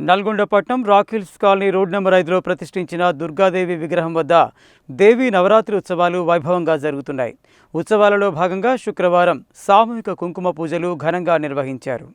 నల్గొండపట్నం rock hills colony road number ఐదులో ప్రతిష్ఠించిన దుర్గాదేవి విగ్రహం వద్ద దేవి నవరాత్రి ఉత్సవాలు వైభవంగా జరుగుతున్నాయి. ఉత్సవాలలో భాగంగా శుక్రవారం సామూహిక కుంకుమ పూజలు ఘనంగా నిర్వహించారు.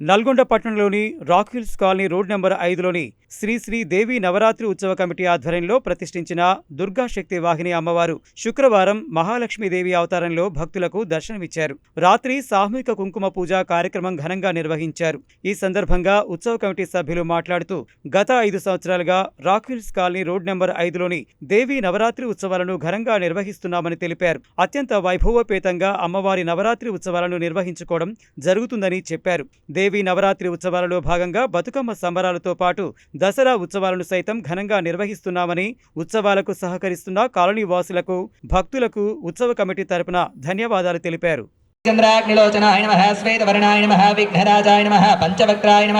నల్గొండ పట్టణంలోని rock hills colony road number ఐదులోని Shri Shri Devi Navaratri ఉత్సవ కమిటీ ఆధ్వర్యంలో ప్రతిష్ఠించిన దుర్గా శక్తి వాహిని అమ్మవారు శుక్రవారం మహాలక్ష్మీదేవి అవతారంలో భక్తులకు దర్శనమిచ్చారు. రాత్రి సామూహిక కుంకుమ పూజ కార్యక్రమం ఘనంగా నిర్వహించారు. ఈ సందర్భంగా ఉత్సవ కమిటీ సభ్యులు మాట్లాడుతూ గత ఐదు సంవత్సరాలుగా rock hills colony road number ఐదులోని Devi Navaratri ఉత్సవాలను ఘనంగా నిర్వహిస్తున్నామని తెలిపారు. అత్యంత వైభవోపేతంగా అమ్మవారి నవరాత్రి ఉత్సవాలను నిర్వహించుకోవడం జరుగుతుందని చెప్పారు. దేవి నవరాత్రి ఉత్సవాలలో భాగంగా బతుకమ్మ సంబరాలతో పాటు దసరా ఉత్సవాలను సైతం ఘనంగా నిర్వహిస్తున్నామని ఉత్సవాలకు సహకరిస్తున్న కాలనీ వాసులకు భక్తులకు ఉత్సవ కమిటీ తరపున ధన్యవాదాలు తెలిపారు. చంద్రాగ్నిలోచనాయ నమ శ్వేతవర్ణాయ నమ విఘ్నరాజాయ నమ పంచవక్త్రాయ నమ.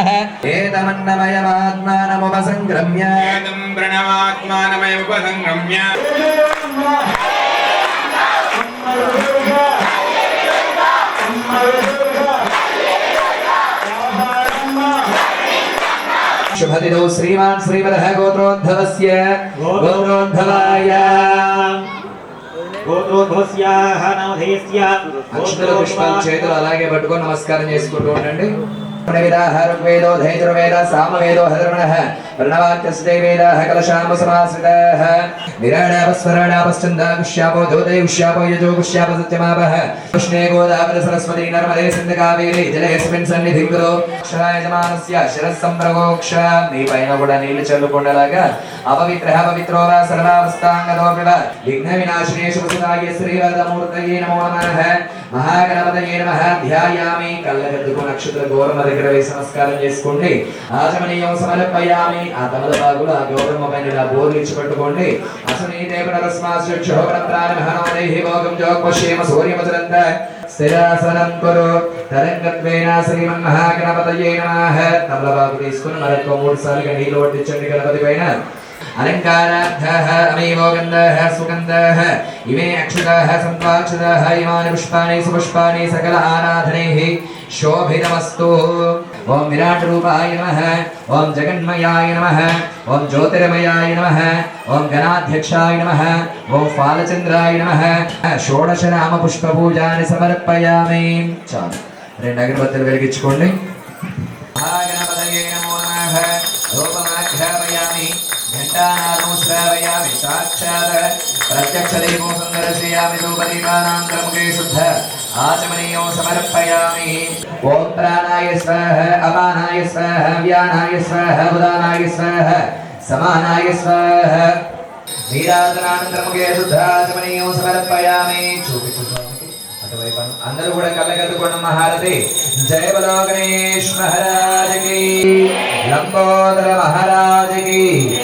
ఏతమన్నమయమాత్మానముపసంక్రమ్య వేదం ప్రణవాత్మానమయముపసంగమ్య శుభదినో శ్రీమాన్ శ్రీమదః గోత్రోద్భవస్య గోత్రోద్భవాయ గోత్రోద్భవస్యాహ నామధేయస్య అక్షతల పుష్పాలు చేతులు అలాగే పట్టుకొని నమస్కారం చేసుకుంటూ ఉండండి. సామవేదో హధర్మణః ప్రణవాక్యస్తే వేదాః కలశామ సమాశ్రితాః విరాడాపస్వరాడాపశ్చందాగుష్యాపో జ్యోతయుష్యాపో యజోగుష్యాప సత్యమాపః కృష్ణే గోదావరి సరస్వతి నర్మదే సింధు కావేరి జలేస్మిన్ సన్నిధిం కురు అక్షరాయజమానస్య శిరస్సంప్రగోక్ష నీ పైన కూడా నీళ్ళు చల్లుకుండలాగా అపవిత్ర పవిత్రో వా సర్వావస్థాంగతోపి విఘ్న వినాశినే శుభసుదాయ శ్రీవరదమూర్తయే నమో నమః మహాగణపతయే నమః ధ్యాయామి కళ్ళగద్దుకు నక్షత్ర గోరమ దగ్గర వేసి నమస్కారం చేసుకోండి ఆచమనీయం సమర్పయామి స్వామి ఆ తమలపా కూడా గౌరమ్మ పైన ఇలా బోర్లు ఇచ్చి పెట్టుకోండి. సూర్యమచరంత స్థిరాసనం కురు. తరంగత్వేన శ్రీమన్ మహాగణపతయే నమః. సకల శోభితమస్తు. शोभितमस्तु ॐ विराटरूपाय नमः ॐ जगन्मयाय नमः ॐ ज्योतिर्मयाय नमः ॐ गणाध्यक्षाय नमः ॐ फालचन्द्राय नमः షోడశనామపుష్పపూజాన్ని సమర్పయామి చాలు రెండు అగరబత్తులు వెలిగించుకోండి మహాగణపతయే నమో నమః రూపమాఖ్యాపయామి ఘంటానాదం శ్రావయామి సాక్షాత్ ప్రత్యక్షదైవం సందర్శయామి రూపదీపానాంతరముఖే శుద్ధ ఆచమనీయం సమర్పయామి. ఓం ప్రాణాయ స్వాహ అపానాయ స్వాహ వ్యానాయ స్వాహ ఉదానాయ స్వాహ సమానాయ స్వాహ. నీరాజనానంతరముఖే శుద్ధ సమర్పయామి. చూపించు అటువైపు అందరూ కూడా కళ్ళగద్దుకోవడం మహారథి. జయ బలో గణేష్ మహారాజ్ లంబోదర మహారాజకి.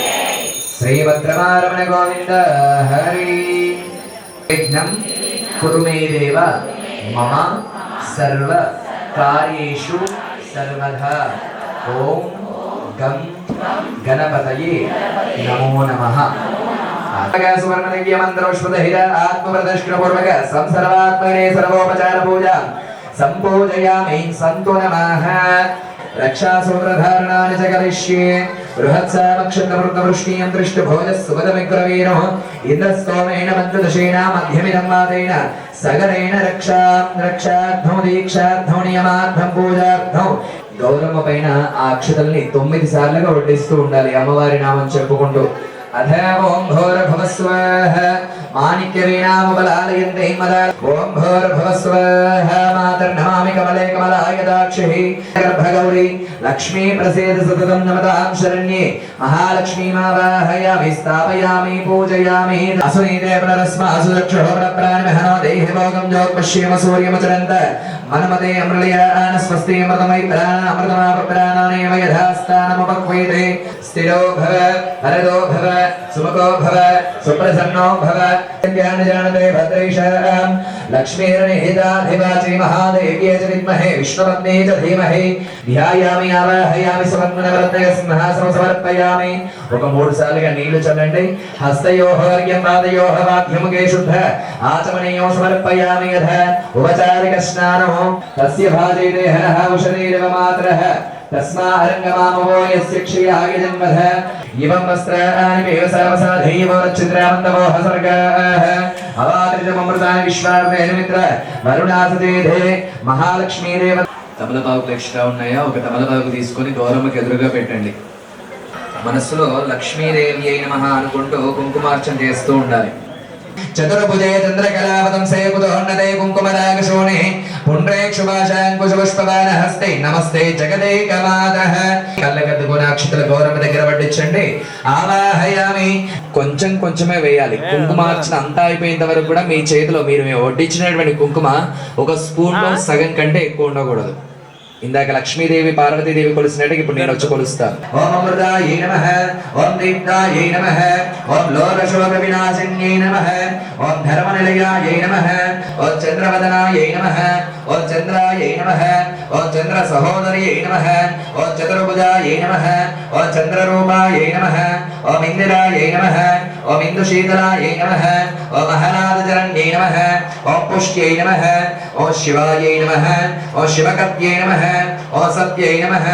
శ్రీభద్రమారమణ గోవింద హరి. యజ్ఞం కురుమే దేవ. మమ సర్వ కార్యేషు సర్వదా ఓం గం గణపతయే నమో నమ ఆత్మప్రదర్శనపూర్వక సంసర్వాత్మనే సర్వోపచార పూజ సంపూజయామి సంతు నమ రక్షాసూత్రధారణాన్ని చ కరిష్యే బృహత్సామక్షత్రవృత్తవృష్ణీయం దృష్టభోజస్సుపదమిగ్రవీనో ఇంద్రస్తోమేణ మంత్రదశేన మధ్యమిదం వాదేన సగరేణ రక్షా రక్షార్థం దీక్షార్థం నియమార్థం పూజార్థం గౌరమ్మ పైన ఆ అక్షతల్ని తొమ్మిది సార్లుగా వడ్డిస్తూ ఉండాలి అమ్మవారి నామం చెప్పుకుంటూ. అథ ఓం భోరభవస్వాహ మాణిక్య వీణాముబలాలయంతే మదా ఓం భోరభవస్వాహ మాతర్నమామి मातर्ढमामि कमले कमलायदाक्षिः गर्भगौरी लक्ष्मी प्रसेद सततं नमतां शरण्ये महालक्ष्मी मावाहय स्थापयामि पूजयामि असुनीते पुनरस्मासुदक्षो प्रप्राणिहनो देहभोगं जोग्पश्येम सूर्यमुचरन्त मनमते अमृलयान स्वस्ति अमृतमयि प्राण अमृतमापप्राणानेव यथास्थानमुपक्वैते स्थिरो भव हरदो भव सुमको भव सुप्रसन्नो भव ज्ञानजानते भद्रैषां लक्ष्मीर्निहिताधिवाचि महा జానతే విద్మహే విష్ణుపత్నే ధీమహే ధ్యాయామి ఆవాహయామి సమన్వనవర్తయ సింహాసనం సమర్పయామి ఒక మూడు సార్లుగా నీళ్ళు చల్లండి హస్తయోహ వర్గ్యం పాదయోహ వాద్యముఖే శుద్ధ ఆచమనీయం సమర్పయామి యథ ఉపచారిక స్నానో తస్య భాజే దేహనః ఉషనీరవ మాత్రః తస్మారంగమామో యస్య క్షయాయ జన్మధ ఇవం వస్త్రాణి మేవ సర్వసాధైవ చిత్రామంతమో హసర్గాః అవాత్రిజమృతాని విశ్వార్ణేన మిత్ర వరుణాసదేధే మహాలక్ష్మీదేవ. తమలపాకులు ఎక్స్ట్రా ఉన్నాయా? ఒక తమలపాకు తీసుకొని గౌరమ్మకి ఎదురుగా పెట్టండి. మనస్సులో లక్ష్మీదేవి అయిన మహా అనుకుంటూ కుంకుమార్చన చేస్తూ ఉండాలి. చతుర్భుజే చంద్రకళావతంసే కుతోన్నతే కుంకుమరాగశోణే పుండ్రేక్షుభాషాంకుశపుష్పవాన హస్తే. నమస్తే జగదేకమాత కళ్ళకద్దుకుని అక్షతల గౌరవ దగ్గర పట్టించండి ఆవాహయామి. కొంచెం కొంచెమే వేయాలి. కుంకుమార్చన అంతా అయిపోయేంత వరకు కూడా మీ చేతిలో మీరు మీ వడ్డించినటువంటి కుంకుమ ఒక స్పూన్లో సగం కంటే ఎక్కువ ఉండకూడదు. ఇందాక లక్ష్మీదేవి పార్వతీదేవి కొలిసినట్టు ఇప్పుడు నేను వచ్చి కొలుస్తా ఓం అమృతాయై నమః ఓం దీప్తాయై నమః ఓం లోకశోక వినాశిన్యై నమః ఓం ధర్మ ధర్మనిలయాయై నమః ఓం చంద్రవదనాయై నమః ఓం చంద్రాయై నమః ఓం చంద్ర సహోదర్యై నమః ఓం చతుర్భుజాయై నమః ఓం చంద్రరూపాయై నమః ఓం ఇందిరాయై నమః ఓం ఇందుశీతలాయై నమః ఓం మహనాదజరణ్యై నమః ఓం పుష్ట్యై నమః ఓం శివాయై నమః ఓం శివకత్యై నమః ఓం సత్యై నమః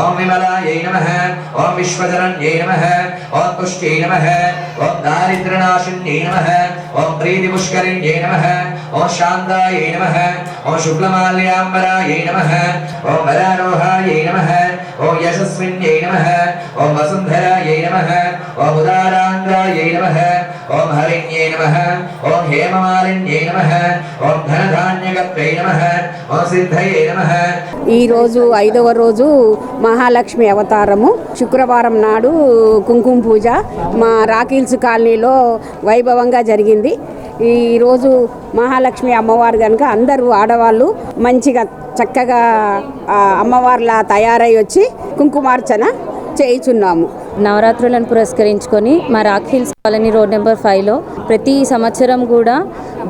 ఓం విమలాయై నమః ఓం విశ్వజరణ్యై నమః ఓం పుష్ట్యై నమః ఓం దారిద్ర్యనాశిన్యై నమః ఓం ప్రీతిపుష్కరిణ్యై నమః ఓం శాంతాయై నమః ఓం శుక్లమాల్యాంబరాయై నమః ఓం వరారోహాయై నమః ఓం యశస్విన్యై నమః ఓం వసుంధరాయై నమః ఓం ఉదారాంగాయై నమః ఓం హరిణ్యై నమః ఓం హేమమాలిన్యై నమః ఓం ధనధాన్యగత్రై నమః ఓం సిద్ధయే నమః. ఈ రోజు ఐదవ రోజు మహాలక్ష్మి అవతారము. శుక్రవారం నాడు కుంకుమ పూజ మా రాకిల్స్ కాలనీలో వైభవంగా జరిగింది. ఈరోజు మహాలక్ష్మి అమ్మవారు కనుక అందరూ ఆడవాళ్ళు మంచిగా చక్కగా అమ్మవార్లా తయారై వచ్చి కుంకుమార్చన చేయుచున్నాము. నవరాత్రులను పురస్కరించుకొని మా rock hills colony road number ఫైవ్లో ప్రతి సంవత్సరం కూడా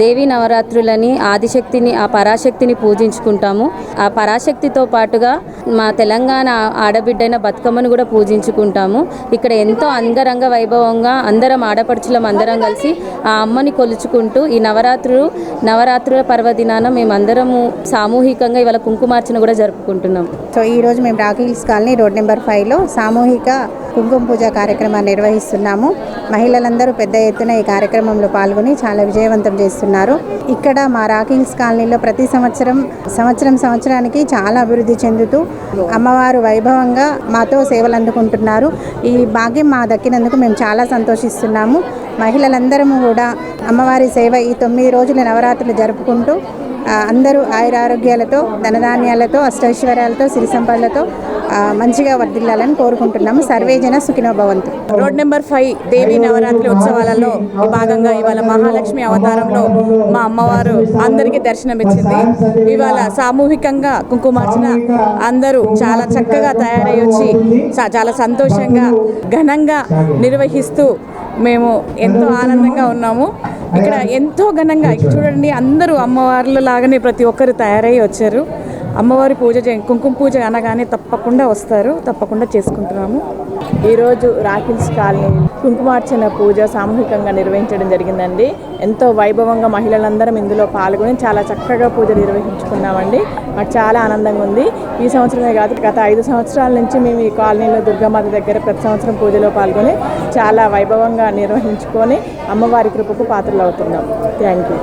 దేవి నవరాత్రులని ఆదిశక్తిని ఆ పరాశక్తిని పూజించుకుంటాము. ఆ పరాశక్తితో పాటుగా మా తెలంగాణ ఆడబిడ్డైన బతుకమ్మను కూడా పూజించుకుంటాము. ఇక్కడ ఎంతో అంగరంగ వైభవంగా అందరం ఆడపడుచులం అందరం కలిసి ఆ అమ్మని కొలుచుకుంటూ ఈ నవరాత్రులు నవరాత్రుల పర్వదినాన మేమందరము సామూహికంగా ఇవాళ కుంకుమార్చన కూడా జరుపుకుంటున్నాం. సో ఈరోజు మేము rocky hills colony road number ఫైవ్లో సామూహిక కుంకుమ పూజ కార్యక్రమాన్ని నిర్వహిస్తున్నాము. మహిళలందరూ పెద్ద ఎత్తున ఈ కార్యక్రమంలో పాల్గొని చాలా విజయవంతం చేస్తున్నారు. ఇక్కడ మా రాకింగ్స్ కాలనీలో ప్రతి సంవత్సరం సంవత్సరం సంవత్సరానికి చాలా అభివృద్ధి చెందుతూ అమ్మవారు వైభవంగా మాతో సేవలు అందుకుంటున్నారు. ఈ భాగ్యం మా దక్కినందుకు మేము చాలా సంతోషిస్తున్నాము. మహిళలందరము కూడా అమ్మవారి సేవ ఈ తొమ్మిది రోజుల నవరాత్రులు జరుపుకుంటూ అందరూ ఆయురారోగ్యాలతో ధనధాన్యాలతో అష్టైశ్వర్యాలతో సిరి సంపదలతో మంచిగా వర్ధిల్లాలని కోరుకుంటున్నాము. సర్వేజన సుఖినో భవంతు. Road number five Devi Navaratri ఉత్సవాలలో భాగంగా ఇవాళ మహాలక్ష్మి అవతారంలో మా అమ్మవారు అందరికీ దర్శనమిచ్చింది. ఇవాళ సామూహికంగా కుంకుమార్చన అందరూ చాలా చక్కగా తయారై వచ్చి చాలా సంతోషంగా ఘనంగా నిర్వహిస్తూ మేము ఎంతో ఆనందంగా ఉన్నాము. ఇక్కడ ఎంతో ఘనంగా చూడండి అందరూ అమ్మవార్ల లాగానే ప్రతి ఒక్కరు తయారై వచ్చారు. అమ్మవారి పూజ కుంకుమ పూజ అనగానే తప్పకుండా వస్తారు తప్పకుండా చేసుకుంటున్నాము. ఈరోజు రాకిల్స్ కాలనీ కుంకుమార్చన పూజ సామూహికంగా నిర్వహించడం జరిగిందండి. ఎంతో వైభవంగా మహిళలందరం ఇందులో పాల్గొని చాలా చక్కగా పూజ నిర్వహించుకున్నామండి. మాకు చాలా ఆనందంగా ఉంది. ఈ సంవత్సరమే కాదు గత ఐదు సంవత్సరాల నుంచి మేము ఈ కాలనీలో దుర్గామాత దగ్గర ప్రతి సంవత్సరం పూజలో పాల్గొని చాలా వైభవంగా నిర్వహించుకొని అమ్మవారి కృపకు పాత్రలు అవుతున్నాం. Thank you.